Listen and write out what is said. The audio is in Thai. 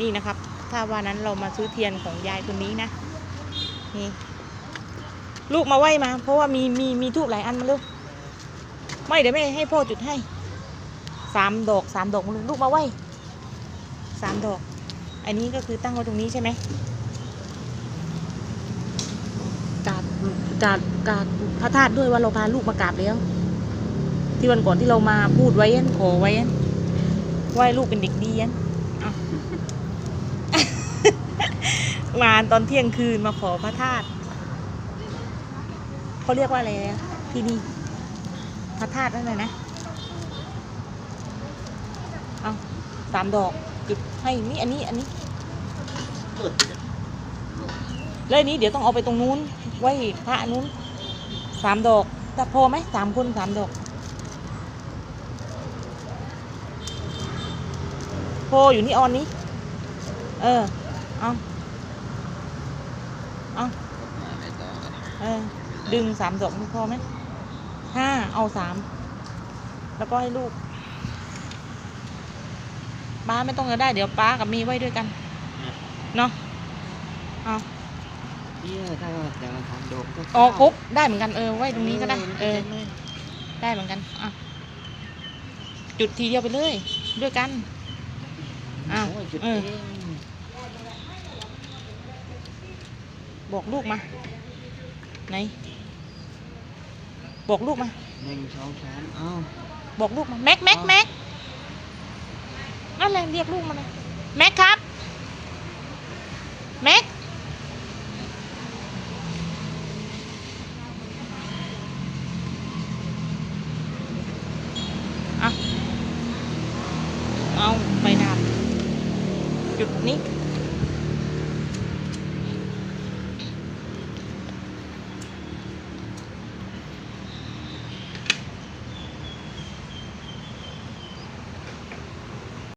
นี่นะครับ ถ้าวันนั้นเรามาซื้อเทียนของยายคนนี้นะ นี่ ลูกมาไหวมา เพราะว่ามีมีมีทูบหลายอันมาลูกไม่เดี๋ยวแม่ให้พ่อจุดให้สามดอกสามดอกลูกมาไหวสามดอก อันนี้ก็คือตั้งไว้ตรงนี้ใช่ไหมกราบกราบกราบพระธาตุด้วยว่าเราพาลูกมากราบแล้ว ที่วันก่อนที่เรามาพูดไว้ขอไว้อันว่าให้ลูกเป็นเด็กดีอัน เอามาตอนเที่ยงคืนมาขอพระธาตุเขาเรียกว่าอะไรนะที่นี่พระธาตุนั่นเลยนะเอาสามดอกจุดให้นี่อันนี้อันนี้ แล้วอันนี้เดี๋ยวต้องเอาไปตรงนู้น ไว้พระนู้นสามดอก แต่พอไหมสามคนสามดอกโพอยู่นี่ออนนี้ เออ เอา เอาเออ ดึงสามดอกพอไหมห้าเอาสามแล้วก็ให้ลูกป้าไม่ต้องก็ได้ เดี๋ยวป้ากับมีไว้ด้วยกัน เนาะเอาเนี่ยถ้าจะมาทำโดมก็อ๋อครบได้เหมือนกันเออไว้ตรงนี้ก็ได้ เออ ได้เหมือนกันอะจุดทีเดียวไปเลย ด้วยกันอ้าวโยจุดเออ เอง บอกลูกมา ไหน บอกลูกมาหนึ่งสองสามเอ้าบอกลูกมา แม็กแม็กแม็กนั่นแหละเรียกลูกมาเลยแม็กครับ แม็ก เอา เอาไปดามจุดนี้